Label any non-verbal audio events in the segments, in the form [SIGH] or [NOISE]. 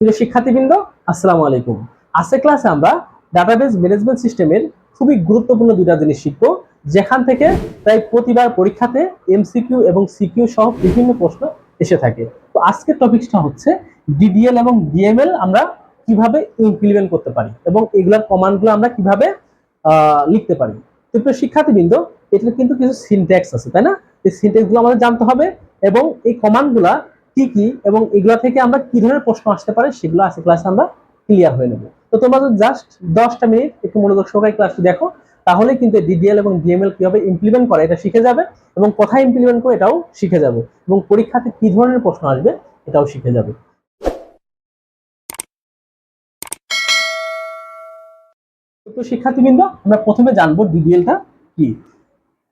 প্রিয় শিক্ষার্থীবৃন্দ, আসসালামু আলাইকুম। আজকের ক্লাসে আমরা ডাটাবেস ম্যানেজমেন্ট সিস্টেমের খুবই গুরুত্বপূর্ণ দুটা জিনিস শিখব, যেখান থেকে প্রায় প্রতিবার পরীক্ষাতে এমসিকিউ এবং সিকিউ সহ বিভিন্ন প্রশ্ন এসে থাকে। তো আজকের টপিকসটা হচ্ছে ডিডিএল এবং ডিএমএল আমরা কীভাবে ইমপ্লিমেন্ট করতে পারি এবং এগুলার কমান্ডগুলো আমরা কীভাবে লিখতে পারি। তো প্রিয় শিক্ষার্থীবৃন্দ, এটার কিন্তু কিছু সিনট্যাক্স আছে, তাই না? এই সিনট্যাক্সগুলো আমাদের জানতে হবে এবং এই কমান্ডগুলা কি কি এবং এগুলা থেকে আমরা কি ধরনের প্রশ্ন আসতে পারে সেগুলো আজকে ক্লাসে আমরা ক্লিয়ার হয়ে নেব। তো তোমরা যদি জাস্ট দশটা মিনিট একটু মনোযোগ সহকারে ক্লাসটি দেখো, তাহলে কিন্তু ডিডিএল এবং ডিএমএল কীভাবে ইমপ্লিমেন্ট করে এটা শিখে যাবে এবং কোথায় ইমপ্লিমেন্ট করে এটাও শিখে যাবে এবং পরীক্ষাতে কি ধরনের প্রশ্ন আসবে এটাও শিখে যাবে। তো শিক্ষার্থীবৃন্দ, আমরা প্রথমে জানব ডিডিএলটা কি?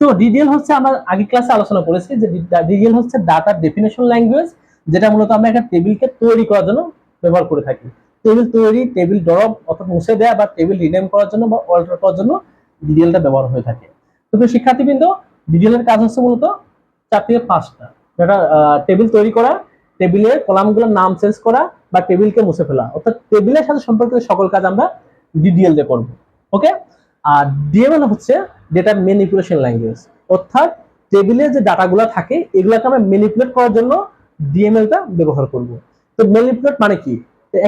তো ডিডিএল হচ্ছে আমরা আগে ক্লাসে আলোচনা করেছি যে ডিডিএল হচ্ছে ডাটা ডেফিনেশন ল্যাঙ্গুয়েজ যেটা মূলত আমরা একটা টেবিলকে তৈরি করার জন্য ব্যবহার করে থাকি। টেবিল তৈরি, টেবিল ড্রপ অর্থাৎ মুছে দেওয়া বা টেবিল রিনেম করার জন্য বা অল্টার করার জন্য ডিডিএলটা ব্যবহার হয়ে থাকে। তো প্রিয় শিক্ষার্থীবৃন্দ ডিডিএল এর কাজ হচ্ছে মূলত চার থেকে পাঁচটা। যেটা টেবিল তৈরি করা টেবিলের কলামগুলোর নাম চেঞ্জ করা বা টেবিলকে মুছে ফেলা। অর্থাৎ টেবিলের সাথে সম্পর্কিত সকল কাজ আমরা ডিডিএল দিয়ে করব। ওকে? আর ডিএমএল হচ্ছে ডেটা ম্যানিপুলেশন ল্যাঙ্গুয়েজ অর্থাৎ টেবিলে যে ডাটাগুলো থাকে, এগুলোকে আমরা ম্যানিপুলেট করার জন্য ডিএমএলটা ব্যবহার করব। তো ম্যানিপুলেট মানে কি?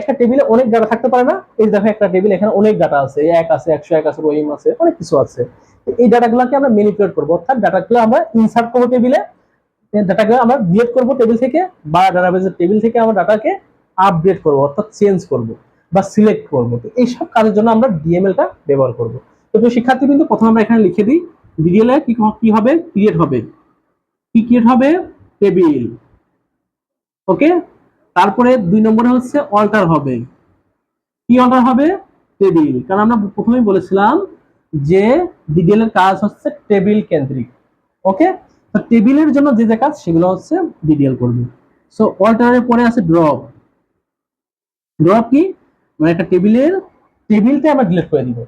একটা টেবিলে অনেক ডাটা থাকতে পারে না। এই দেখো একটা টেবিল এখানে অনেক ডাটা আছে। এক আছে, একশো, এক আছে, রহিম আছে, অনেক কিছু আছে। এই ডাটাগুলোকে আমরা ম্যানিপুলেট করব। অর্থাৎ ডাটাগুলো আমরা ইনসার্ট করব টেবিলে ডাটাগুলো আমরা ডিলেট করব টেবিল থেকে বা ডাটাবেজের টেবিল থেকে আমরা ডাটাকে আপডেট করব, অর্থাৎ চেঞ্জ করব বা সিলেক্ট করব। তো এইসব কাজের জন্য আমরা ডিএমএলটা ব্যবহার করব। তো শিক্ষার্থী কিন্তু প্রথমে আমরা এখানে লিখে দিই ডিডিএল কি কি হবে? ক্রিয়েট হবে। কি ক্রিয়েট হবে? Table okay? তারপরে দুই নম্বরে হচ্ছে অল্টার হবে। কি অল্টার হবে? টেবিল কারণ আমরা প্রথমেই বলেছিলাম যে ডিডিএল এর কাজ হচ্ছে টেবিল কেন্দ্রিক ওকে? তো টেবিলের জন্য যে যে কাজ, সেগুলো হচ্ছে ডিডিএল করবে। সো অল্টারের পরে আছে ড্রপ ড্রপ কি? মানে একটা টেবিলের টেবিলটা আমরা ডিলিট করে দিব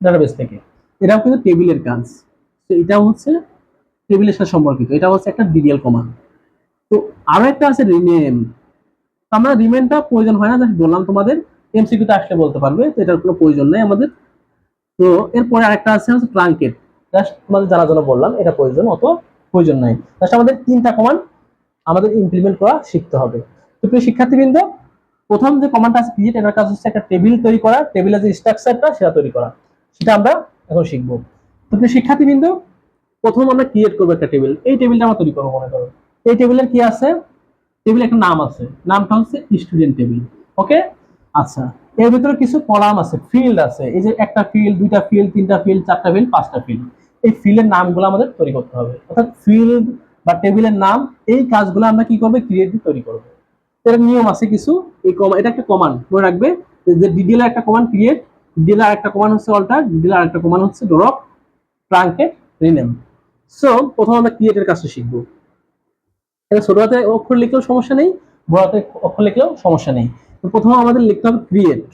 ডাটাবেস থেকে। এটাও কিন্তু টেবিলের কাজ। তো এটাও হচ্ছে টেবিলের সাথে সম্পর্কিত। এটা হচ্ছে একটা ডিডিএল কমান্ড তো আরও একটা আছে রিনেম আমরা রিমেনটা প্রয়োজন হয় না, জাস্ট বললাম তোমাদের এমসিকিউতে আসলে বলতে পারবে, তো এটার কোনো প্রয়োজন নেই আমাদের। তো এরপরে আরেকটা আছে, হচ্ছে ট্রাঙ্কেট জাস্ট তোমাদের জানার জন্য বললাম, এটা প্রয়োজন, অত প্রয়োজন নাই। জাস্ট আমাদের তিনটা কমান্ড আমাদের ইমপ্লিমেন্ট করা শিখতে হবে। তো প্রিয় শিক্ষার্থীবৃন্দ, প্রথম যে কমান্ডটা আছে ক্রিয়েট এটার কাজ হচ্ছে একটা টেবিল তৈরি করা টেবিলের যে স্ট্রাকচারটা সেটা তৈরি করা। সেটা আমরা এখন শিখব। তো প্রিয় শিক্ষার্থীবৃন্দ, প্রথম আমরা ক্রিয়েট করব একটা টেবিল এই টেবিলটা আমরা তৈরি করব, মনে করো। এই টেবিলের কি আছে? টেবিলে একটা নাম আছে। নামটা হচ্ছে স্টুডেন্ট টেবিল ওকে আচ্ছা। এর ভিতরে কিছু কলাম আছে ফিল্ড আছে। এই যে একটা ফিল্ড দুইটা ফিল্ড তিনটা ফিল্ড চারটা ফিল্ড পাঁচটা ফিল্ড এই ফিল্ডের নামগুলো আমাদের তৈরি করতে হবে। অর্থাৎ ফিল্ড বা টেবিলের নাম, এই কাজগুলো আমরা কি করব? ক্রিয়েট তৈরি করব। এর নিয়ম আছে কিছু। এই কমা এটা একটা কমান্ড মনে রাখবে যে ডিডিএল একটা কমান্ড ক্রিয়েট ডিডিএল একটা কমান্ড হচ্ছে অল্টার ডিডিএল একটা কমান্ড হচ্ছে ড্রপ ট্রাঙ্কেট রিনেম সো প্রথম আমরা ক্রিয়েটের কাজটা শিখব। এটা ছোট হাতে অক্ষর লিখলেও সমস্যা নেই, বড় হাতে অক্ষর লিখলেও সমস্যা নেই। তো প্রথমে আমাদের লিখতে হবে ক্রিয়েট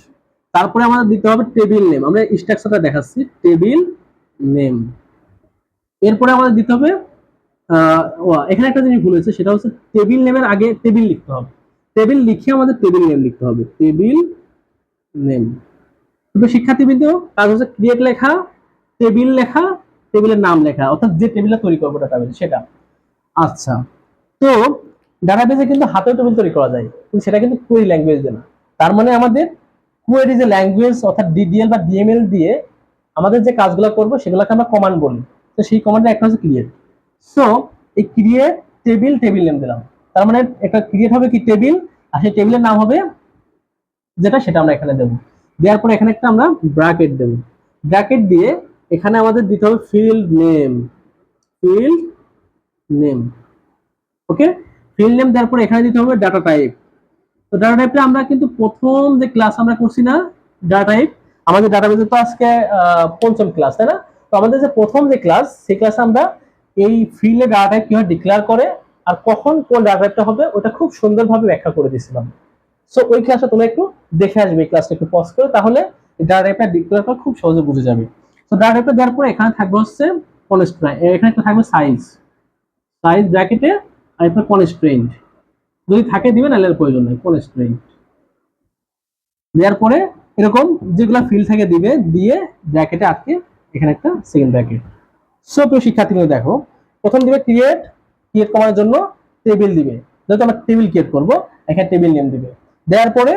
তারপরে আমাদের দিতে হবে টেবিল নেম আমরা স্ট্রাকচারটা দেখাচ্ছি টেবিল নেম এরপরে আমাদের দিতে হবে এখানে একটা জিনিস ভুল হয়েছে, সেটা হচ্ছে টেবিল নেমের আগে টেবিল লিখতে হবে। টেবিল লিখে আমাদের টেবিল নেম লিখতে হবে টেবিল নেম কিন্তু শিক্ষার্থীবৃন্দ কাজ হচ্ছে ক্রিয়েট লেখা টেবিল লেখা টেবিলের নাম লেখা, অর্থাৎ যে টেবিলটা তৈরি করব সেটা। আচ্ছা। তো ডাটাবেজে কিন্তু হাতেও টেবিল তৈরি করা যায়, কিন্তু সেটা কিন্তু কোয়েরি ল্যাঙ্গুয়েজ না। তার মানে আমাদের কোয়েরি যে ল্যাঙ্গুয়েজ অর্থাৎ ডিডিএল বা ডিএমএল দিয়ে আমাদের যে কাজগুলো করব, সেগুলোকে আমরা কমান্ড বলি। তো সেই কমান্ডটা একটা হচ্ছে ক্রিয়েট সো এই ক্রিয়েট টেবিল টেবিল নেম দিলাম। তার মানে একটা ক্রিয়েট হবে কি টেবিল আর সেই টেবিলের নাম হবে যেটা, সেটা আমরা এখানে দেবো। দেওয়ার পরে এখানে একটা আমরা ব্র্যাকেট দেবো। ব্র্যাকেট দিয়ে এখানে আমাদের দিতে হবে field name field name okay field name দেওয়ার পরে এখানে দিতে হবে ডাটা টাইপ তো ডাটা টাইপটা আমরা কিন্তু প্রথম যে ক্লাস আমরা করছি না ডাটা টাইপ আমাদের ডাটাবেজে তো আজকে পঞ্চম ক্লাস তাই না? তো আমাদের যে প্রথম যে ক্লাস সেই ক্লাসে আমরা এই ফিল্ডে ডাটা টাইপ কীভাবে ডিক্লেয়ার করে আর কখন কোন ডাটা টাইপটা হবে, ওটা খুব সুন্দরভাবে ব্যাখ্যা করে দিয়েছিলাম। সো ওই ক্লাসটা তোমরা একটু দেখে আসবে, এই ক্লাসটা একটু পজ করে, তাহলে ডাটা টাইপটা ডিক্লেয়ার করা খুব সহজে বুঝে যাবে। তো ডাটা টাইপটা দেওয়ার পরে এখানে থাকবে হচ্ছে কনস্ট্রাইন এখানে একটা থাকবে সাইজ সাইজ ব্র্যাকেটে আর কনস্ট্রেন্ট যদি থাকে দিবেন এর প্রয়োজন নেই কনস্ট্রেন্ট দেওয়ার পরে এরকম যেগুলো ফিল থেকে দিবে, দিয়ে ব্র্যাকেটে আটকে এখানে একটা সেকেন্ড ব্র্যাকেট সো প্রিয় শিক্ষার্থী দেখো, প্রথম দিবে ক্রিয়েট ক্রিয়েট করার জন্য টেবিল দিবে। যেহেতু আমরা টেবিল ক্রিয়েট করব, এখানে টেবিল নেম দিবে। দেওয়ার পরে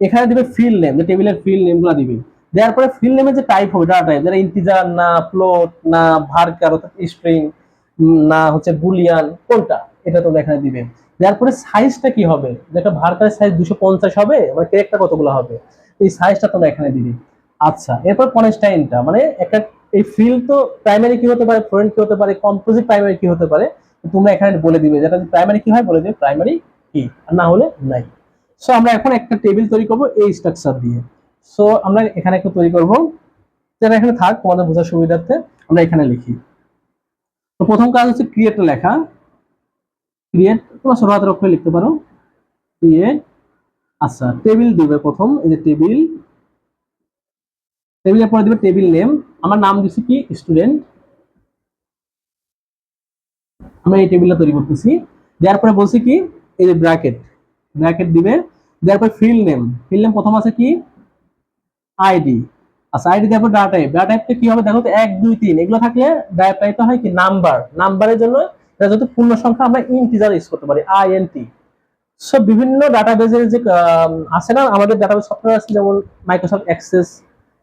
এখানে দিবে ফিল নেম যে টেবিলের ফিল নেমগুলো দিবে। দেওয়ার পরে ফিল নেমের যে টাইপ হবে ডাটা টাইপ যারা ইন্টিজার না ফ্লোট না ভার্কার অর্থাৎ স্ট্রিং না হচ্ছে বুলিয়ান কোনটা? এটা তো এখানে দিবে দেওয়ার পরে সাইজটা কি হবে? যেটা ভার্কারের সাইজ দুশো পঞ্চাশ হবে মানে কেকটা কতগুলো হবে? এই সাইজটা তোমরা এখানে দিবে। আচ্ছা এরপর কনস্টাইনটা মানে একটা, এই ফিল তো প্রাইমারি কি হতে পারে ফ্রেন্ড কি হতে পারে কম্পোজিট প্রাইমারি কি হতে পারে, তোমরা এখানে বলে দিবে। যেটা প্রাইমারি কি হয়, বলে দিবে প্রাইমারি কি, আর না হলে নাই। সো আমরা এখন একটা টেবিল তৈরি করব এই স্ট্রাকচার দিয়ে। সো আমরা এখানে একটা তৈরি করব। যেটা এখানে থাক, তোমাদের বোঝার সুবিধার্থে আমরা এখানে লিখি। তো প্রথম কাজ হচ্ছে ক্রিয়েট লেখা। ক্রিয়েট তোমরা ছোট হাতের অক্ষরে লিখতে পারো। ক্রিয়েট আচ্ছা টেবিল দিবে প্রথম, এই যে টেবিল টেবিলের পরে দিবে টেবিল নেম আমার নাম দিচ্ছি কি? স্টুডেন্ট আমরা এই টেবিলটা তৈরি করতেছি। দেওয়ার পরে বলছি কি? এই যে ব্র্যাকেট ব্র্যাকেট দিবে। দেওয়ার পরে ফিল্ড নেম ফিল্ড নেম প্রথম আছে কি? আইডি আচ্ছা আইডি দেওয়ার পর ডাটা টাইপ ডাটা টাইপটা কি হবে? দেখো তো, এক, দুই, তিন। এগুলো থাকলে টাইপটা হয় কি? নাম্বার নাম্বারের জন্য যদি পূর্ণ সংখ্যা, আমরা ইন্টিজার ইউজ করতে পারি আই এন টি সব বিভিন্ন ডাটাবেজের যে আছে না, আমাদের ডাটাবেজ সফটওয়্যার আছে, যেমন মাইক্রোসফট অ্যাক্সেস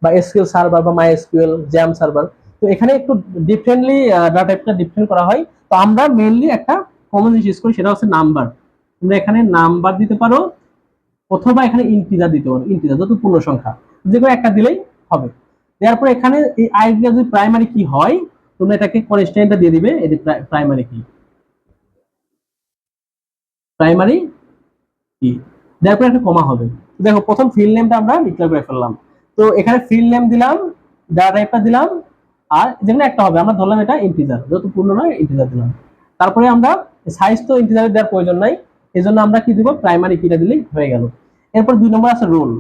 বা এসকিউএল সার্ভার বা মাই এসকিউএল জ্যাম সার্ভার তো, এখানে একটু ডিফারেন্টলি ডাটা টাইপটা ডিফারেন্ট করা হয়। তো, আমরা মেইনলি একটা কমন জিনিস ইউজ করি, সেটা হচ্ছে নাম্বার তোমরা এখানে নাম্বার দিতে পারো, অথবা এখানে ইন্টিজার দিতে পারো। ইন্টিজার যত পূর্ণ সংখ্যা, যে কোনো একটা দিলেই হবে। দেওয়ার পরে এখানে এই আইডিয়া যদি প্রাইমারি কি হয় তোমরা এটাকে কনস্ট্যান্টটা দিয়ে দিবে এটি প্রাইমারি কি প্রাইমারি কি পরে একটা কমা হবে। দেখো, প্রথম ফিল্ড নেমটা আমরা ডিক্লেয়ার করে ফেললাম। তো এখানে ফিল্ড নেম দিলাম ডাটা টাইপটা দিলাম, আর যেখানে একটা হবে, আমরা ধরলাম এটা ইন্টিজার যত পূর্ণ নয় ইন্টিজার দিলাম। তারপরে আমরা সাইজ তো ইন্টিজার দেওয়ার প্রয়োজন নাই এই আমরা কি দিব? প্রাইমারি কিটা দিলেই হয়ে গেল। এরপর দুই নম্বর আছে রোল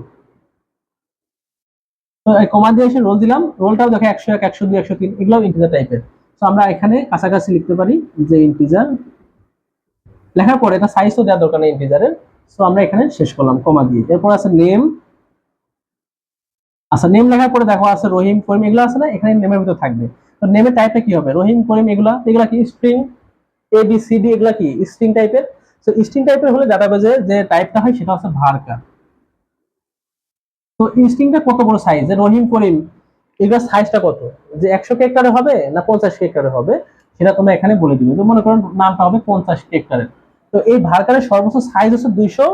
তো কমা দিয়ে রোল দিলাম রোলটাও দেখো একশো এক, একশো দুই, একশো তিন এগুলো ইন্টিজার টাইপের তো আমরা এখানে কাছাকাছি লিখতে পারি যে ইন্টিজার লেখার পরে এটা সাইজ তো দেওয়ার দরকার নেই ইন্টিজারের সো আমরা এখানে শেষ করলাম কমা দিয়ে। এরপর আছে নেম আচ্ছা নেম লেখার পরে দেখো আছে রহিম করিম এগুলো আছে না? এখানে নেমের ভিতর থাকবে। তো নেমের টাইপটা কি হবে? রহিম করিম এগুলা এগুলা কি? String A B C D এগুলা কি? স্ট্রিং টাইপের তো স্ট্রিং টাইপের হলে ডাটাবেজে যে টাইপটা হয় সেটা হচ্ছে ভার্কা তো স্ট্রিংটা কত বড় সাইজ যে রহিম, করিম, এগুলোর সাইজটা কত? যে একশো ক্যারেক্টারে হবে না পঞ্চাশ ক্যারেক্টারে হবে? সেটা তোমরা এখানে বলে দিবে। তো মনে করো নামটা হবে পঞ্চাশ ক্যারেক্টারের তো এই ভার্কারের সর্বোচ্চ সাইজ হচ্ছে দুইশো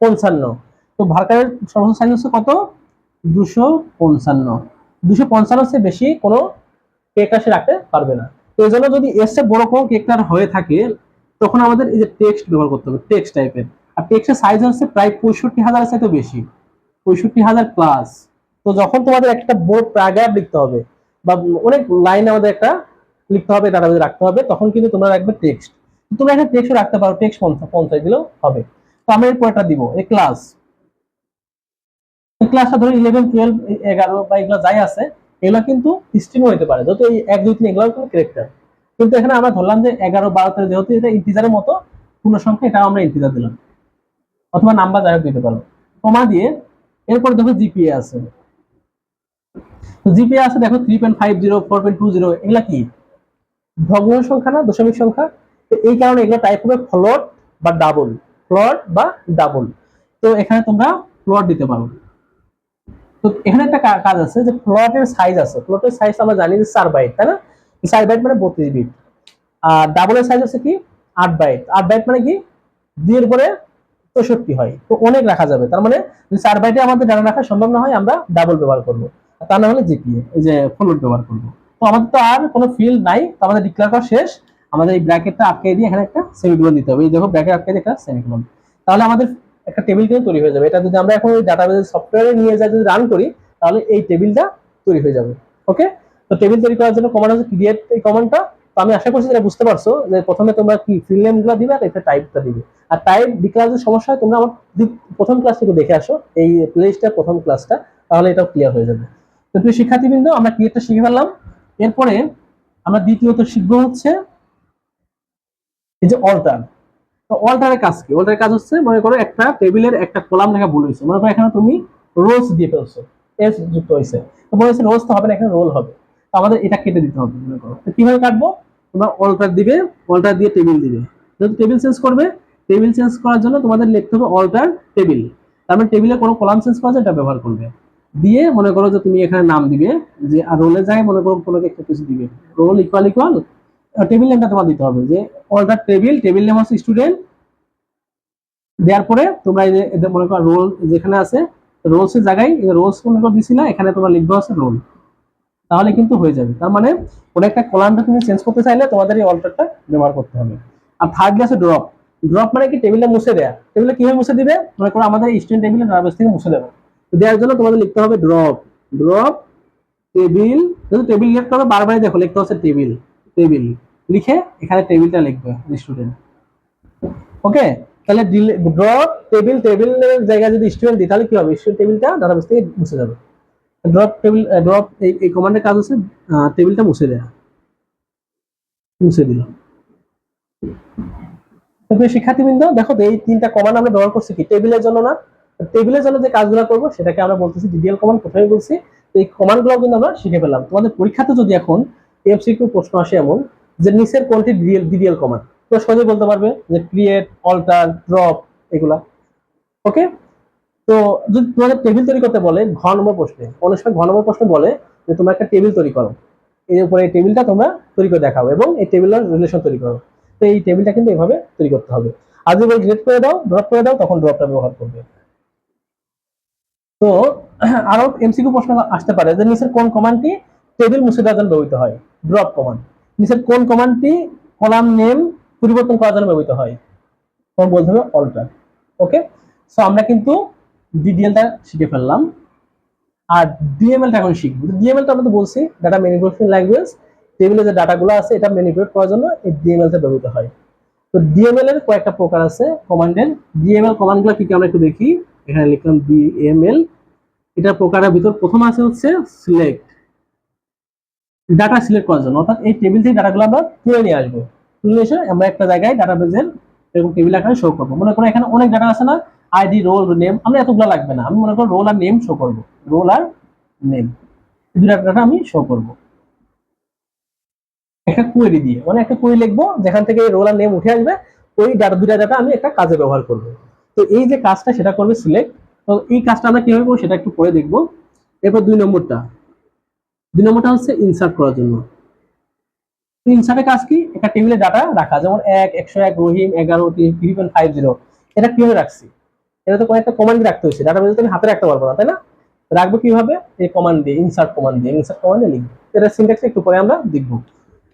পঞ্চান্ন। তো ভার্কারের সর্বোচ্চ সাইজ হচ্ছে কত? দুশো পঞ্চান্ন। দুশো পঞ্চান্ন হচ্ছে বেশি কোনো কেকটা সে রাখতে পারবে না। তো এই জন্য যদি চেয়ে বড় কোনো কেকটার হয়ে থাকে, তখন আমাদের এই যে টেক্সট ব্যবহার করতে হবে টেক্সট টাইপের আর টেক্সটের সাইজ হচ্ছে প্রায় পঁয়ষট্টি হাজারের চাইতে বেশি। পঁয়ষট্টি হাজার প্লাস তো যখন তোমাদের একটা বড় প্যারাগ্রাফ লিখতে হবে, বা অনেক লাইন আমাদের একটা লিখতে হবে রাখতে হবে, তখন কিন্তু তোমরা রাখবে টেক্সট তোমরা একটা টেক্সট রাখতে পারো টেক্সট পঞ্চাশ দিলেও হবে। তো আমি দিব ক্লাস ক্লাসটা ধরো ইলেভেন টুয়েলভ এগারো বা এগুলো যাই আছে, এগুলো কিন্তু স্ট্রিং হতে পারে, যেহেতু এই এক, দুই, তিন এগুলো কিন্তু ক্যারেক্টার কিন্তু এখানে আমরা ধরলাম যে এগারো, বারো, তেরো যেহেতু এটা ইন্টিজারের মতো পূর্ণ সংখ্যা এটাও আমরা ইন্টিজার দিলাম। অথবা নাম্বার যাই হোক দিতে পারো। দিয়ে এরপর দেখো জিপিএ আছে। জিপিএ আছে, দেখো three point five zero four point two zero এগুলা কি? ভগ্ন সংখ্যা না, দশমিক সংখ্যা? তো এই কারণে এগুলো টাইপ হবে ফ্লট বা ডাবল ফ্লট বা ডাবল তো এখানে তোমরা ফ্লট দিতে পারো। তো এখানে একটা কাজ আছে যে ফ্লটের সাইজ আছে। ফ্লটের সাইজ আমরা জানি যে চার বাইট তাই না? চার বাইট মানে বত্রিশ বিট আর ডাবলের সাইজ আছে কি? আট বাইট আট বাইট মানে কি? দুইয়ের পরে চৌষট্টি হয়। তো অনেক রাখা যাবে। তার মানে বাইটে আমাদের ডাটা রাখা সম্ভব না হয়, আমরা ডাবল ব্যবহার করব। তা না হলে জিপিএ, এই যে ফ্লোট ব্যবহার করব। তো আমাদের তো আর কোনো ফিল্ড নাই। তো আমাদের ডিক্লেয়ার করা শেষ। আমাদের এই ব্র্যাকেটটা আটকে দিয়ে এখানে একটা সেমিকোলন দিতে হবে। এই দেখো ব্র্যাকেট আটকে দিয়ে একটা সেমিকোলন তাহলে আমাদের একটা টেবিল কিন্তু তৈরি হয়ে যাবে। এটা যদি আমরা এখন ওই ডাটাবেজ সফটওয়্যারে নিয়ে যাই, যদি রান করি, তাহলে এই টেবিলটা তৈরি হয়ে যাবে। ওকে তো টেবিল তৈরি করার জন্য কমান্ড হচ্ছে ক্রিয়েট এই কমান্ডটা তো আমি আশা করছি যেটা বুঝতে পারছ যে প্রথমে তোমরা কি ফিল নেমগুলো দিবে আর একটা টাইপটা দিবে। আর টাইপ ডিক্লেয়ার সমস্যা তোমরা আমার প্রথম ক্লাস থেকে দেখে আসো, এই প্লেলিস্টটা প্রথম ক্লাসটা তাহলে এটাও ক্লিয়ার হয়ে যাবে। তো প্রিয় শিক্ষার্থীবৃন্দ, আমরা ক্রিয়েটটা শিখে ফেললাম। এরপরে আমরা দ্বিতীয়ত শিখব হচ্ছে এই যে অল্টার তো অল্টারের কাজ কি? অল্টারের কাজ হচ্ছে, মনে করো একটা টেবিলের একটা কলাম লেখা ভুল হয়েছে। মনে করো এখানে তুমি রোলস দিয়ে ফেলছো। এস যুক্ত হয়েছে। তো বলেছে রোলস তো হবে না, এখানে রোল হবে। আমাদের এটা কেটে দিতে হবে, মনে করো। তো কীভাবে কাটবো? তোমরা অল্টার দিবে অল্টার দিয়ে টেবিল দিবে। যেহেতু টেবিল চেঞ্জ করবে টেবিল চেঞ্জ করার জন্য তোমাদের লিখতে হবে অল্টার টেবিল তার মানে টেবিলে কোনো কলাম চেঞ্জ করা যায়, এটা ব্যবহার করবে। দিয়ে মনে করো যে তুমি এখানে নাম দিবে, যে আর রোলের জায়গায় মনে করো কোনো একটা কিছু দিবে। রোল ইকুয়াল ইকুয়াল টেবিল নেমটা তোমার দিতে হবে, যে অল্টার টেবিল টেবিল নেম হচ্ছে স্টুডেন্ট দেওয়ার পরে তোমরা এই যে মনে করো রোল যেখানে আছে রোলসের জায়গায় রোলস মনে করো দিছি না, এখানে তোমরা লিখবে হচ্ছে রোল তাহলে কিন্তু হয়ে যাবে। তার মানে কোনো একটা কলামটা তুমি চেঞ্জ করতে চাইলে তোমাদের এই অল্টারটা ব্যবহার করতে হবে। আর থার্ড আছে ড্রপ ড্রপ মানে কি? টেবিলটা মুছে দেয়া। টেবিলে কীভাবে মুছে দিবে? মনে করো আমাদের স্টুডেন্ট টেবিলে ডাটাবেস থেকে মুছে দেবে। দেওয়ার জন্য তোমাদের লিখতে হবে ড্রপ ড্রপ টেবিল যদি টেবিল লিখতে হবে বারবারই দেখো, লিখতে হচ্ছে টেবিল টেবিল লিখে এখানে টেবিলটা লিখবে স্টুডেন্ট ওকে তাহলে ড্রপ টেবিল টেবিলের জায়গায় যদি স্টুডেন্ট দিই, তাহলে কি হবে? স্টুডেন্ট টেবিলটা ডাটাবেস থেকে মুছে যাবে। ড্রপ টেবিল ড্রপ এই কমান্ডের কাজ হচ্ছে টেবিলটা মুছে দেয়া। মুছে দিলাম। শিক্ষার্থীবৃন্দ, দেখো এই তিনটা কমান্ড আমরা ব্যবহার করছি কি? টেবিলের জন্য না। টেবিলের জন্য যে কাজগুলো করব, সেটাকে আমরা বলতেছি ডিডিএল কমান্ড প্রথমে বলছি, তো এই কমান্ডগুলো কিন্তু আমরা শিখে ফেললাম তোমাদের পরীক্ষাতে যদি এখন এমসিকিউ প্রশ্ন আসে এমন, যে নিচের কোনটি ডিডিএল ডিডিএল কমান্ড তো সহজে বলতে পারবে যে ক্রিয়েট অল্টার ড্রপ এগুলা। ওকে তো যদি তোমাদের টেবিল তৈরি করতে বলে ঘ নম্বর প্রশ্নে অনেক সময় নম্বর প্রশ্ন বলে যে তোমরা একটা টেবিল তৈরি করো। এর উপরে এই টেবিলটা তোমরা তৈরি করে দেখাও এবং এই টেবিলের রিলেশন তৈরি করো। তো এই টেবিলটা কিন্তু এভাবে তৈরি করতে হবে। আর যদি ডিলিট করে দাও ড্রপ করে দাও, তখন ড্রপটা ব্যবহার করবে। তো [CLEARS THROAT] আরও এমসিকিউ প্রশ্ন আসতে পারে যে নিচের কোন কমান্ডটি টেবিল মুছে দেওয়ার জন্য ব্যবহৃত হয়? ড্রপ কমান্ড নিচের কোন কমান্ডটি কলাম নেম পরিবর্তন করার জন্য ব্যবহৃত হয়? তখন বলতে হবে অল্টার ওকে সো আমরা কিন্তু ডিডিএলটা শিখে ফেললাম। আর ডিএমএলটা এখন শিখব। ডিএমএলটা আমরা তো বলছি ডাটা ম্যানিপুলেশন ল্যাঙ্গুয়েজ টেবিলে যে ডাটাগুলো আছে, এটা ম্যানিপুলেট করার জন্য এই ডিএমএলটা ব্যবহৃত হয়। তো ডিএমএল এর কয়েকটা প্রকার আছে কমান্ডের ডিএমএল কমান্ডগুলো কি কি আমরা একটু দেখি। এখানে লিখলাম ডিএমএল এটা প্রকারের ভিতর প্রথম আছে হচ্ছে সিলেক্ট ডাটা সিলেক্ট করার জন্য। অর্থাৎ এই টেবিল থেকে ডাটাগুলো আমরা তুলে নিয়ে আসব। তুলে এসে আমরা একটা জায়গায় ডাটাবেজের এরকম টেবিল আকারে শো করব। মনে করো এখানে অনেক ডাটা আছে না? আইডি, রোল, নেম আমি এতগুলো লাগবে না। আমি মনে করো রোল আর নেম শো করব। রোল আর নেম। দুটা ডাটা আমি শো করব। একটা কোয়েরি দিয়ে। মানে একটা কোয়েরি লিখব, যেখান থেকে রোল আর নেম উঠে আসবে, ওই ডাটা দুটা ডাটা আমি একটা কাজে ব্যবহার করব। তো এই যে কাজটা, সেটা করবে সিলেক্ট তো এই কাজটা আমরা কীভাবে করব, সেটা একটু পরে দেখব। এরপর দুই নম্বরটা। দুই নম্বরটা হচ্ছে ইনসার্ট করার জন্য। ইনসার্টের কাজ কি? একটা টেবিলে ডাটা রাখা। যেমন এক, একশো এক, রহিম, এগারো থ্রি পয়েন্ট ফাইভ জিরো এটা কীভাবে রাখছি? এটা তো একটা কমান্ড রাখতে হয়েছে। বেজে তুমি হাতে রাখতে পারব না, তাই না? রাখব কীভাবে? এই কমান্ড দিয়ে ইনসার্ট কমান্ড দিয়ে ইনসার্ট কমান্ডে লিখব। এটা সিনট্যাক্স একটু পরে আমরা দেখব।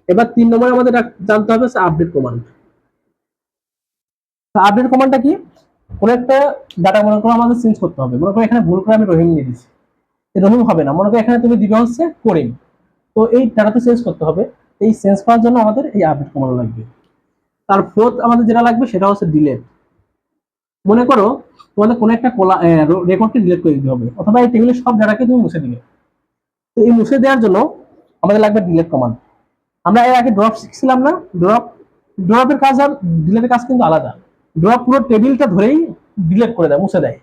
এবার তিন নম্বরে আমাদের জানতে হবে আপডেট কমান্ড আপডেট কমান্ডটা কি? কোনো একটা ডাটা মনে করো আমাদের চেঞ্জ করতে হবে। মনে করো এখানে ভুল করে আমি রহিম নিয়ে দিচ্ছি রহিম হবে না। মনে করো এখানে তুমি দিবে হচ্ছে করিম। তো এই ডাটাতে চেঞ্জ করতে হবে। এই চেঞ্জ করার জন্য আমাদের এই আপডেট কমান্ড লাগবে। তার ফোর্থ আমাদের যেটা লাগবে সেটা হচ্ছে ডিলেট মনে করো তোমাদের কোনো একটা কোলা রেকর্ডকে ডিলিট করে দিতে হবে, অথবা এই টেবিলের সব ডাটাকে তুমি মুছে দিবে তো এই মুছে দেওয়ার জন্য আমাদের লাগবে ডিলেট কমান্ড আমরা এর আগে ড্রপ শিখছিলাম না ড্রপ ড্রপের কাজ আর ডিলেটের কাজ কিন্তু আলাদা। ড্রপ পুরো টেবিলটা ধরেই ডিলিট করে দেয়, মুছে দেয়।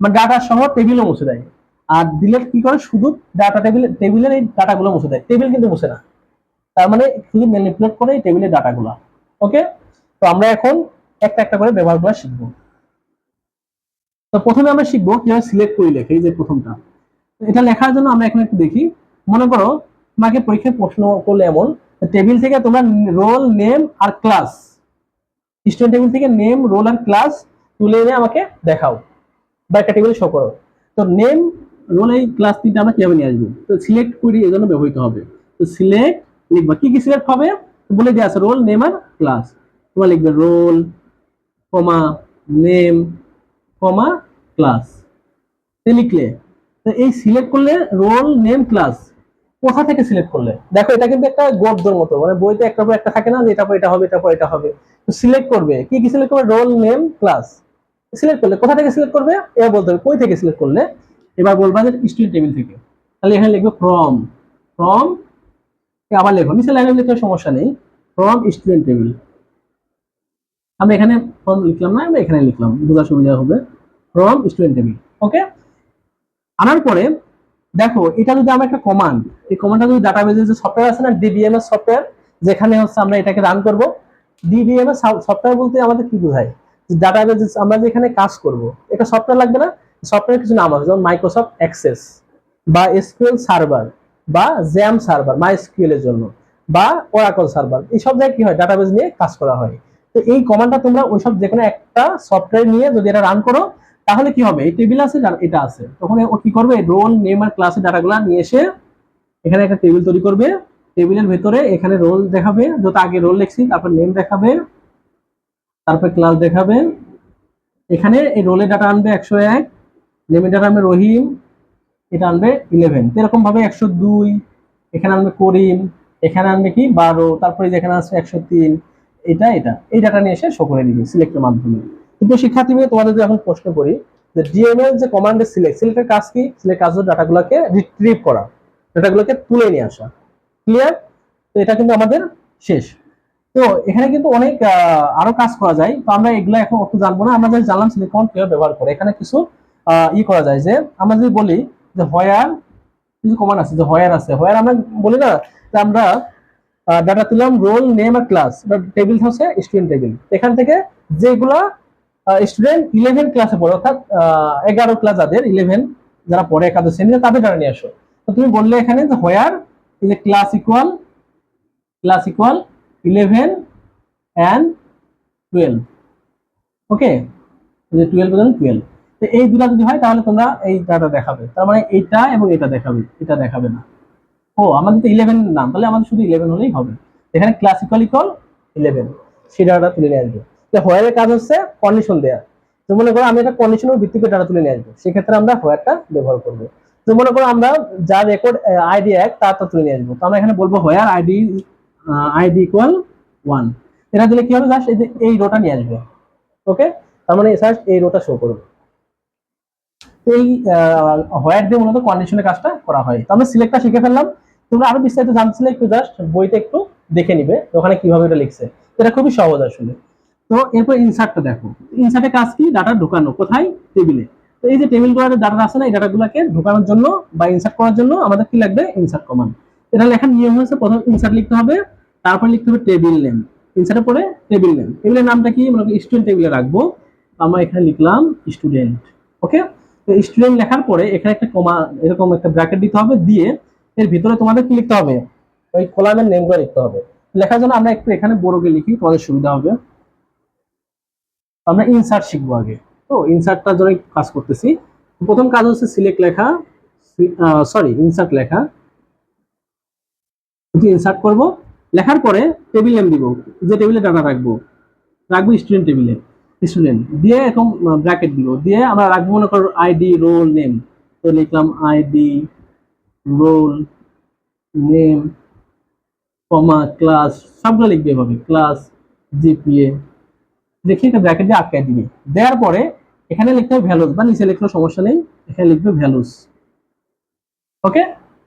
মানে ডাটা সহ টেবিলও মুছে দেয়। আর ডিলেট কি করে? শুধু ডাটা টেবিল টেবিলের এই ডাটাগুলো মুছে দেয়। টেবিল কিন্তু মুছে না। তার মানে শুধু ম্যানিপুলেট করে এই টেবিলের ডাটাগুলো ওকে তো আমরা এখন একটা একটা করে ব্যবহারগুলো শিখব। তো প্রথমে আমরা শিখব কীভাবে সিলেক্ট করে লেখে, এই যে প্রথমটা। এটা লেখার জন্য আমরা এখন একটু দেখি। মনে করো, তোমাকে পরীক্ষায় প্রশ্ন করলে এমন টেবিল থেকে তোমরা রোল নেম আর ক্লাস স্টুডেন্ট টেবিল থেকে নেম রোল আর ক্লাস তুলে এনে আমাকে দেখাও বা একটা টেবিল শো করো। তো নেম রোল এই ক্লাস তিনটা আমরা কীভাবে নিয়ে আসব? তো সিলেক্ট করি এই জন্য ব্যবহৃত হবে। তো সিলেক্ট লিখবা। কি কি সিলেক্ট হবে? বলে দেওয়া আছে রোল নেম আর ক্লাস তোমার লিখবে roll comma name comma class লিখলে তো এই সিলেক্ট করলে রোল নেম ক্লাস কোথা থেকে সিলেক্ট করলে? দেখো, এটা কিন্তু একটা গদ্যর মতো মানে বইতে একটা পর একটা থাকে না যে এটা পর এটা হবে, এটা পর এটা হবে। তো সিলেক্ট করবে। কি কি সিলেক্ট করবে? রোল নেম ক্লাস সিলেক্ট করলে কোথা থেকে সিলেক্ট করবে? এবার বলতে হবে, কই থেকে সিলেক্ট করলে? এবার বলবা যে স্টুডেন্ট টেবিল থেকে। তাহলে এখানে লিখবে ফ্রম ফ্রম আবার লেখো নিচে লাইনে লিখলে সমস্যা নেই। ফ্রম স্টুডেন্ট টেবিল আমরা এখানে ফর্ম লিখলাম না, আমরা এখানে লিখলাম, বোঝার সুবিধা হবে ফ্রম স্টুডেন্ট টেবিল ওকে আনার পরে, দেখো, এটা যদি আমরা একটা কমান্ড এই কমান্ডটা যদি ডাটাবেজে যে সফটওয়্যার আছে না ডিবিএমএস সফটওয়্যার যেখানে হচ্ছে আমরা এটাকে রান করব ডিবিএমএস সফটওয়্যার বলতে আমাদের কি বোঝায়? ডাটাবেজ আমরা যেখানে কাজ করব, এটা সফটওয়্যার লাগবে না সফটওয়্যার কিছু নাম আছে, যেমন মাইক্রোসফট অ্যাক্সেস বা এসকিউএল সার্ভার বা জ্যাম সার্ভার মাই এর জন্য বা ওরাকল সার্ভার এই সব জায়গায় কি হয়? ডাটাবেজ নিয়ে কাজ করা হয়। তো এই কমান্ডটা তোমরা ওইসব যে কোনো একটা সফটওয়্যার নিয়ে যদি এটা রান করো, তাহলে কি হবে? এই টেবিল আছে এটা আছে। তখন ও কি করবে? রোল নেম আর ক্লাসের ডাটাগুলো নিয়ে এসে এখানে একটা টেবিল তৈরি করবে। টেবিলের ভেতরে এখানে রোল দেখাবে। যত আগে রোল লিখছি, তারপর নেম দেখাবে। তারপর ক্লাস দেখাবে। এখানে এই রোলের ডাটা আনবে একশো এক নেমের ডাটা আনবে রহিম, এটা আনবে ইলেভেন এরকম ভাবে একশো দুই, এখানে আনবে করিম, এখানে আনবে কি? বারো। তারপরে যেখানে আছে একশো তিন। এটা এটা। এই ডাটা নিয়ে এসে শো করে দিবে সিলেক্টের মাধ্যমে। কিন্তু শিক্ষার্থী মিলে তোমাদের যদি এখন প্রশ্ন করি যে ডিএমএল যে কমান্ডে সিলেক্ট সিলেক্টের কাজ কি? সিলেক্ট কাজ ডাটাগুলোকে রিট্রিভ করা ডাটাগুলোকে তুলে নিয়ে আসা। ক্লিয়ার তো এটা কিন্তু আমাদের শেষ। তো এখানে কিন্তু অনেক আরও কাজ করা যায়। তো আমরা এগুলো এখন অত জানব না। আমরা জাস্ট জানলাম সিলেক্ট কমান্ড কীভাবে ব্যবহার করে। এখানে কিছু ই করা যায় যে আমরা যদি বলি যে হয়ার কিছু কমান্ড আছে যে হয়ার আছে। হয়ার আমরা বলি না যে আমরা ডাটা তুললাম রোল নেম আর ক্লাস টেবিল হচ্ছে স্টুডেন্ট টেবিল এখান থেকে যেগুলা স্টুডেন্ট ইলেভেন ক্লাসে পড়ে, অর্থাৎ এগারো ক্লাস যাদের ইলেভেন যারা পড়ে একাদশ শ্রেণীতে, তাদের ডাটা নিয়ে আসো। তো তুমি বললে এখানে যে হোয়ার যে class equal class equal eleven and twelve okay যে টুয়েলভ এবং টুয়েলভ তো এই দুটা যদি হয়, তাহলে তোমরা এই ডাটা দেখাবে। তার মানে এইটা এবং এটা দেখাবে এটা দেখাবে না। ও, আমাদের তো ইলেভেন নাম, তাহলে আমাদের শুধু ইলেভেন হলেই হবে। এখানে ক্লাস ইকুয়াল ইকুয়াল ইলেভেন সেই ডাটা তুলে নিয়ে আসবে। তো হোয়ারের কাজ হচ্ছে কন্ডিশন দেওয়া তো মনে করো আমি একটা কন্ডিশনের ভিত্তিতে ডাটা তুলে নিয়ে আসব। সেক্ষেত্রে আমরা হোয়ারটা ব্যবহার করব। তো মনে করো আমরা যা রেকর্ড আইডি এক তারটা তুলে নিয়ে আসব। তো আমরা এখানে বলব where ID ID equal one এটা দিলে কি হবে? জাস্ট এই যে এই রোটা নিয়ে আসবে। ওকে তার মানে জাস্ট এই রোটা শো করবে। এই হোয়ার দিয়ে মূলত কন্ডিশনের কাজটা করা হয়। তো আমরা সিলেক্টটা শিখে ফেললাম। তোমরা আরও বিস্তারিত জানছিলে একটু জাস্ট বইতে একটু দেখে নিবে ওখানে কীভাবে এটা লিখছে। এটা খুবই সহজ আসলে। তো এরপর ইনসার্টটা দেখো। ইনসার্টের কাজ কি? ডাটা ঢোকানো। কোথায়? টেবিলে তো এই যে টেবিল টেবিলগুলোর ডাটা আছে না, এই ডাটাগুলোকে ঢোকানোর জন্য বা ইনসার্ট করার জন্য আমাদের কি লাগবে? ইনসার্ট কমান্ড এটা লেখার নিয়ম হচ্ছে প্রথম ইনসার্ট লিখতে হবে, তারপর লিখতে হবে টেবিল নেম ইনসার্টের পরে টেবিল নেম টেবিলের নামটা কি? মানে স্টুডেন্ট টেবিলে রাখব। আমরা এখানে লিখলাম স্টুডেন্ট ওকে তো স্টুডেন্ট লেখার পরে এখানে একটা কমা এরকম একটা ব্র্যাকেট দিতে হবে, দিয়ে এর ভিতরে তোমাদের কি লিখতে হবে, ওই কলামের নেমগুলো লিখতে হবে। লেখার জন্য আমরা একটু এখানে বড়কে লিখি, তোমাদের সুবিধা হবে। আমরা ইনসার্ট শিখব আগে। তো ইনসার্টটার জন্য কাজ করতেছি। প্রথম কাজ হচ্ছে সিলেক্ট লেখা সরি ইনসার্ট লেখা। ইনসার্ট করব। লেখার পরে টেবিল নেম দিব, যে টেবিলে ডাটা রাখব। রাখব স্টুডেন্ট টেবিলে স্টুডেন্ট দিয়ে এরকম ব্র্যাকেট দিব। দিয়ে আমরা রাখব মনে করো আইডি রোল নেম তো লিখলাম ID roll name comma class সবগুলো লিখবে এভাবে ক্লাস জিপিএ দেখি একটা ব্র্যাকেট দিয়ে আটকায় দিবে। দেওয়ার পরে এখানে লিখতে হবে ভ্যালুস বা নিচে লিখলেও সমস্যা নেই, এখানে লিখবে ভ্যালুস ওকে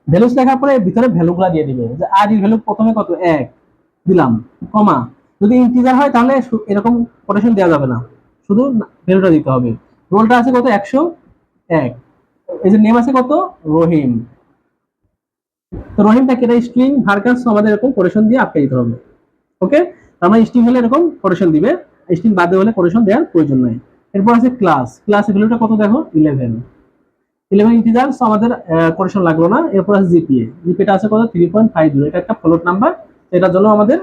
ভ্যালুস লেখার পরে ভিতরে ভ্যালুগুলা দিয়ে দিবে। যে আইডির ভ্যালু প্রথমে কত? এক। দিলাম। কমা যদি ইন্টিজার হয় তাহলে এরকম কোটেশন দেওয়া যাবে না। শুধু ভ্যালুটা দিতে হবে। রোলটা আছে কত? একশো এক। এই যে নেম আছে কত? রহিম। তো রহিমটাকে এটা স্ট্রিং হারকাস আমাদের এরকম কোটেশন দিয়ে আটকে দিতে হবে। ওকে আমরা স্ট্রিং হলে এরকম কোটেশন দিবে স্ট্রিং বাদে হলে কোটেশন দেওয়ার প্রয়োজন নাই। এরপর আছে ক্লাস ক্লাস ভ্যালুটা কত দেখো? ইলেভেন ইলেভেন ইন্টিজার আমাদের কোটেশন লাগল না। এরপর আছে জিপিএ জিপিএটা আছে কত? থ্রি পয়েন্ট ফাইভ জিরো এটা একটা ফ্লোট নাম্বার এটার জন্য আমাদের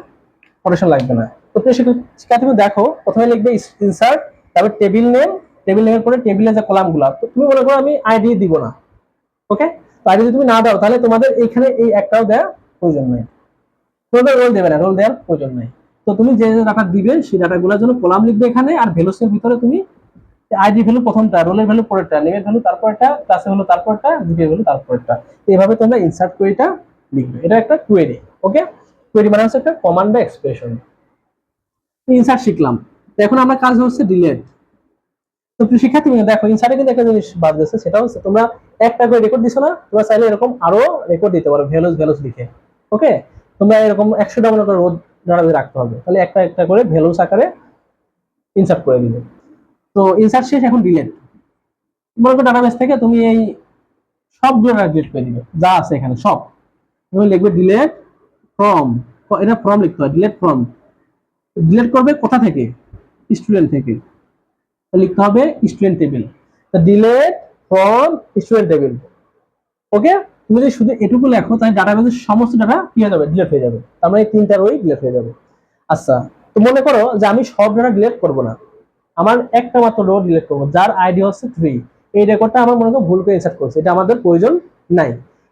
কোটেশন লাগবে না। তো শিক্ষার্থী তুমি দেখো, প্রথমে লিখবে ইনসার্ট তারপর টেবিল নেম টেবিল নেমের পরে টেবিলে যে কলামগুলো তো তুমি মনে করো আমি আইডি দিব না। ওকে তো যদি তুমি না দাও, তাহলে তোমাদের এইখানে এই একটাও দেওয়ার প্রয়োজন নাই। তোমাদের রোল দেবে না রোল দেওয়ার প্রয়োজন নাই। তো তুমি যে ডাটা দিবে, সেই ডাটাগুলোর জন্য কলাম লিখবে এখানে, আর ভ্যালুসের ভিতরে তুমি আইডি ভ্যালু প্রথমটা রোলের ভ্যালু পরেরটা নেমের ভ্যালু তারপরটা ক্লাসের ভ্যালু তারপরটা জিপিএর ভ্যালু তারপরটা এইভাবে তোমরা ইনসার্ট কোয়েরিটা লিখবে। এটা একটা কোয়েরি ওকে কোয়েরি মানে হচ্ছে একটা কমান্ড বা এক্সপ্রেশন ইনসার্ট শিখলাম। এখন আমার কাজ হচ্ছে ডিলেট তো শিক্ষার্থী দেখো ইনসার্টে কিন্তু একটা জিনিস বাদ দিচ্ছে সেটা হচ্ছে তোমরা একটা করে রেকর্ড দিছো না, তোমরা চাইলে এরকম আরও রেকর্ড দিতে পারো ভ্যালুস ভ্যালুস লিখে ওকে তোমরা এরকম একশোটা মনে করো রোদ দাঁড়াবে, রাখতে হবে, তাহলে একটা একটা করে ভ্যালুস আকারে ইনসার্ট করে দিবে। তো ইনসার্ট শেষ এখন ডিলেট মনে করো ডাটাবেস থেকে তুমি এই সবগুলো ডিলিট করে দিবে, যা আছে এখানে, সব। তুমি লিখবে ডিলেট ফ্রম এটা ফ্রম লিখতে হয় ডিলেট ফ্রম ডিলেট করবে কোথা থেকে? স্টুডেন্ট থেকে। লিখতে হবে student table delete from student table okay তুমি যদি শুধু এটুকু লেখো, তাহলে ডাটাবেসের সমস্ত ডাটা কি হয়ে যাবে? ডিলেট হয়ে যাবে। তার মানে তিনটা রোই ডিলেট হয়ে যাবে। আচ্ছা তো মনে করো যে আমি সব ডাটা ডিলেট করব না। আমার একটা মাত্র রো ডিলেট করব, যার আইডি হচ্ছে থ্রি এই রেকর্ডটা আমার মনে করো ভুল করে ইনসার্ট করছে, এটা আমাদের প্রয়োজন নাই।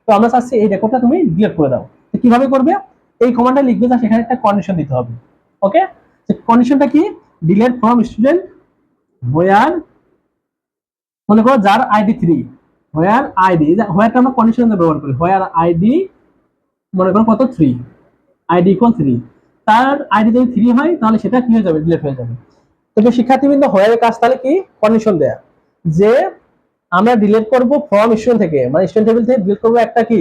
তো আমরা চাচ্ছি এই রেকর্ডটা তুমি ডিলেট করে দাও। তো কীভাবে করবে? এই কমান্ডটা লিখবে যা সেখানে একটা কন্ডিশন দিতে হবে। ওকে কন্ডিশনটা কি? ডিলেট ফ্রম স্টুডেন্ট হোয়ার মনে করো যার আইডি থ্রি হোয়ার আইডি হোয়ারটা আমরা কন্ডিশন ব্যবহার করি। হোয়ার আইডি মনে করো কত? থ্রি আইডি ইকুয়াল থ্রি তার আইডি যদি থ্রি হয়, তাহলে সেটা কি হয়ে যাবে? ডিলেট হয়ে যাবে। তবে শিক্ষার্থীবৃন্দ হোয়ারের কাজ তাহলে কি? কন্ডিশন দেয়া। যে আমরা ডিলিট করব ফর্ম স্টুডেন্ট থেকে। মানে স্টুডেন্ট টেবিল থেকে ডিলিট করব একটা কি?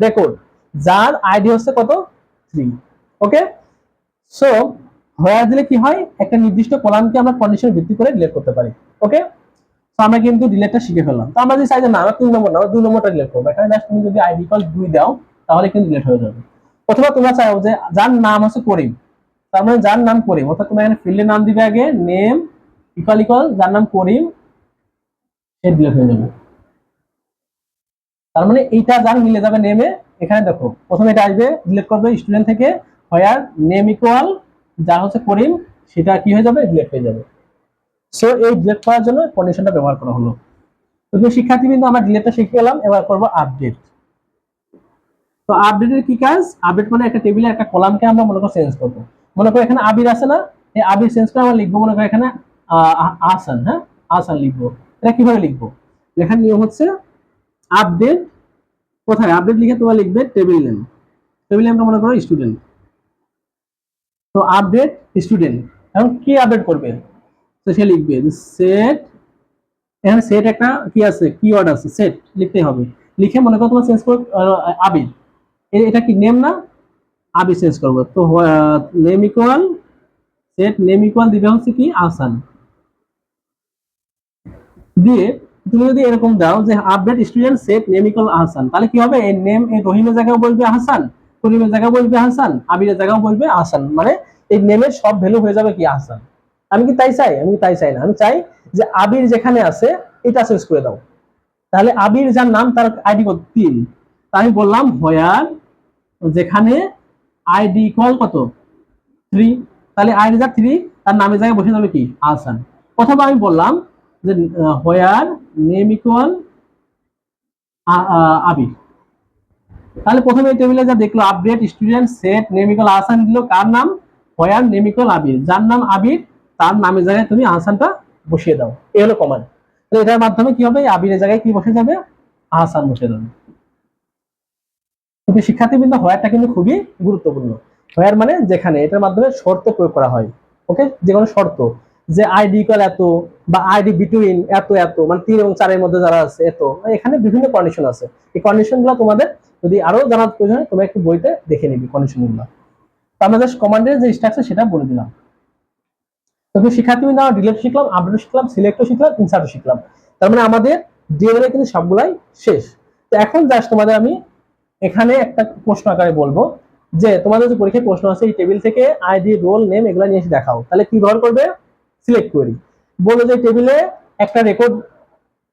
রেকর্ড যার আইডি হচ্ছে কত? থ্রি ওকে সো হোয়ার দিলে কি হয়? একটা নির্দিষ্ট কলামকে আমরা কন্ডিশন ভিত্তি করে ডিলিট করতে পারি। ওকে তো আমরা কিন্তু ডিলেটটা শিখে ফেললাম। তো আমরা যদি চাই যে না আমরা তিন নম্বর না দুই নম্বরটা ডিলিট করব। এখানে জাস্ট তুমি যদি আইডি কল দুই দাও, তাহলে কিন্তু ডিলিট হয়ে যাবে। অথবা তোমরা চাও যে যার নাম হচ্ছে করিম। তার মানে যার নাম করিম। অর্থাৎ তুমি এখানে ফিল্ডের নাম দিবে আগে নেম ইকুয়াল ইকুয়াল যার নাম করিম, সে ডিলিট হয়ে যাবে। তার মানে এইটা যার মিলে যাবে নেমে এখানে দেখো। প্রথমে এটা আসবে ডিলিট করবে স্টুডেন্ট থেকে। হোয়ার নেম ইকুয়াল যা হচ্ছে করিম, সেটা কি হয়ে যাবে? ডিলিট হয়ে যাবে। সো এই ডিলিট করার জন্য কন্ডিশনটা ব্যবহার করা হলো। তো শিক্ষার্থীবৃন্দ, আমরা ডিলিটটা শিখে গেলাম, এবার করব আপডেট তো আপডেটের কি কাজ? আপডেট মানে একটা টেবিলে একটা কলামকে আমরা মনে করো চেঞ্জ করব। মনে করো এখানে আবির আছে না? এই আবির চেঞ্জ করে আমরা লিখব, মনে করো এখানে আসান হ্যাঁ? আসান লিখব। এটা কীভাবে লিখব? লেখার নিয়ম হচ্ছে আপডেট কোথায়? আপডেট লিখে তোমরা লিখবে টেবিল নেম টেবিল নেমটা মনে করো স্টুডেন্ট তো আপডেট স্টুডেন্ট এখন কি আপডেট করবে? তো সে লিখবে সেট এখানে সেট একটা কি আছে কিওয়ার্ড আছে সেট লিখতে হবে। লিখে মনে করো তোমার চেঞ্জ করো আবির। এটা কি নেম না? আবির চেঞ্জ করব। তো name equal set name equal দিবে হচ্ছে কি আসান দিয়ে তুমি যদি এরকম দাও যে update student set name equal Ahsan, তাহলে কি হবে? এই নেম এই রহিমের জায়গায় বলবে আহসান। করিমের জায়গায় বলবে আহসান আবিরের জায়গায় বলবে আহসান মানে এই নেমের সব ভ্যালু হয়ে যাবে কি আহসান আমি কি তাই চাই? আমি তাই চাই না। আমি চাই যে আবির যেখানে আছে, এটা চেঞ্জ করে দাও। তাহলে আবির যার নাম, তার আইডি কত? তিন। আমি বললাম, হোয়ার যেখানে আইডি ইকুয়াল কত? থ্রি তাহলে আইডি যা থ্রি তার নামের জায়গায় বসে যাবে কি? আহসান অথবা আমি বললাম যে, হোয়ার নেম ইকুয়াল আবির। তাহলে প্রথমে এই টেবিলে যা দেখল update student set name equal Ahsan দিল, কার নাম? Where name equal Abir. যার নাম আবির, তার নামের জায়গায় তুমি আহসানটা বসিয়ে দাও। এই হলো কমান্ড তাহলে এটার মাধ্যমে কি হবে? আবিরের জায়গায় কি বসে যাবে? আহসান বসে যাবে। কিন্তু শিক্ষার্থীবৃন্দ হোয়ারটা কিন্তু খুবই গুরুত্বপূর্ণ। হোয়ার মানে যেখানে, এটার মাধ্যমে শর্ত প্রয়োগ করা হয়। ওকে যে কোনো শর্ত। যে আইডি ইকুয়াল এত বা আইডি বিটুইন এত এত মানে তিন এবং চারের মধ্যে যারা আছে, এত। এখানে বিভিন্ন কন্ডিশন আছে। এই কন্ডিশনগুলো তোমাদের যদি আরও জানার প্রয়োজন হয়, তোমরা একটু বইতে দেখে নিবি কন্ডিশনগুলো তো আমরা জাস্ট কমান্ডের যে স্ট্রাকচার সেটা বলে দিলাম। তো শিক্ষার্থীবৃন্দ আমরা ডিলেট শিখলাম আপডেট শিখলাম সিলেক্টও শিখলাম ইনসার্টও শিখলাম। তার মানে আমাদের ডিএলএ কিন্তু সবগুলাই শেষ। তো এখন জাস্ট তোমাদের আমি এখানে একটা প্রশ্ন আকারে বলব, যে তোমাদের যে পরীক্ষায় প্রশ্ন আছে, এই টেবিল থেকে আইডি রোল নেম এগুলো নিয়ে এসে দেখাও। তাহলে কি ব্যবহার করবে? সিলেক্ট করি বলো যে টেবিলে একটা রেকর্ড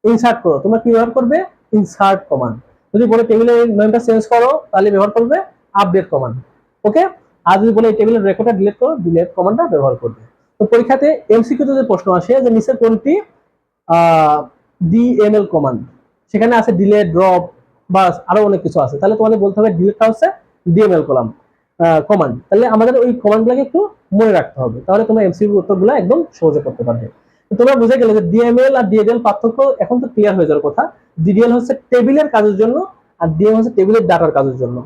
ইনসার্ট করো। তোমরা কি ব্যবহার করবে? ইনসার্ট কমান্ড যদি বলে টেবিলের নেমটা চেঞ্জ করো, তাহলে ব্যবহার করবে আপডেট কমান্ড ওকে আর যদি বলে টেবিলের রেকর্ডটা ডিলিট করো ডিলিট কমান্ডটা ব্যবহার করবে। তো পরীক্ষাতে এমসিকিউতে যে প্রশ্ন আসে, যে নিচের কোনটি ডিএমএল কমান্ড সেখানে আছে ডিলেট ড্রপ বা আরও অনেক কিছু আছে। তাহলে তোমাদের বলতে হবে ডিলেটটা হচ্ছে ডিএমএল কলাম কমান্ড তাহলে আমাদের ওই কমান্ডগুলোকে একটু মনে রাখতে হবে। তাহলে তোমরা এমসিকিউ উত্তরগুলো একদম সহজে করতে পারবে। তোমরা বুঝে গেলে যে ডিএমএল আর ডিএডএল পার্থক্য এখন তো ক্লিয়ার হয়ে যাওয়ার কথা। ডিডিএল হচ্ছে টেবিলের কাজের জন্য আর ডিএম হচ্ছে টেবিলের ডাটার কাজের জন্য।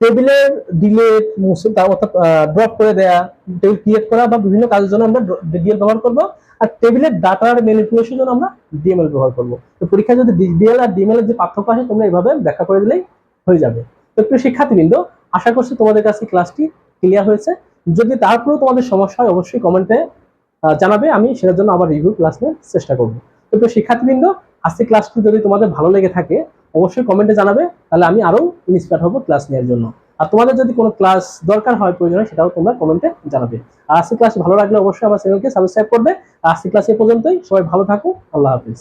টেবিলের ডিলেট মুছে তার অর্থাৎ ড্রপ করে দেয়া টেবিল ক্রিয়েট করা বা বিভিন্ন কাজের জন্য আমরা ডিডিএল ব্যবহার করব। আর টেবিলের ডাটার ম্যানিপুলেশন জন্য আমরা ডিএমএল ব্যবহার করব। তো পরীক্ষায় যদি ডিডিএল আর ডিএমএল এর যে পার্থক্য আসে, তোমরা এইভাবে ব্যাখ্যা করে দিলেই হয়ে যাবে। তো প্রিয় শিক্ষার্থীবৃন্দ, আশা করছি তোমাদের কাছে ক্লাসটি ক্লিয়ার হয়েছে। যদি তারপরেও তোমাদের সমস্যা হয়, অবশ্যই কমেন্টে জানাবে, আমি সেটার জন্য আবার রিভিউ ক্লাস চেষ্টা করব। তো শিক্ষার্থীবৃন্দ, আজকে ক্লাসটি যদি তোমাদের ভালো লেগে থাকে, অবশ্যই কমেন্টে জানাবে, তাহলে আমি আরও ইন্সপায়ার হব ক্লাস নেওয়ার জন্য। আর তোমাদের যদি কোনো ক্লাস দরকার হয়, প্রয়োজনে সেটাও তোমরা কমেন্টে জানাবে। আর আজকে ক্লাস ভালো লাগলে অবশ্যই আমার চ্যানেলকে সাবস্ক্রাইব করবে। আর আজকে ক্লাস এ পর্যন্তই, সবাই ভালো থাকো, আল্লাহ হাফিজ।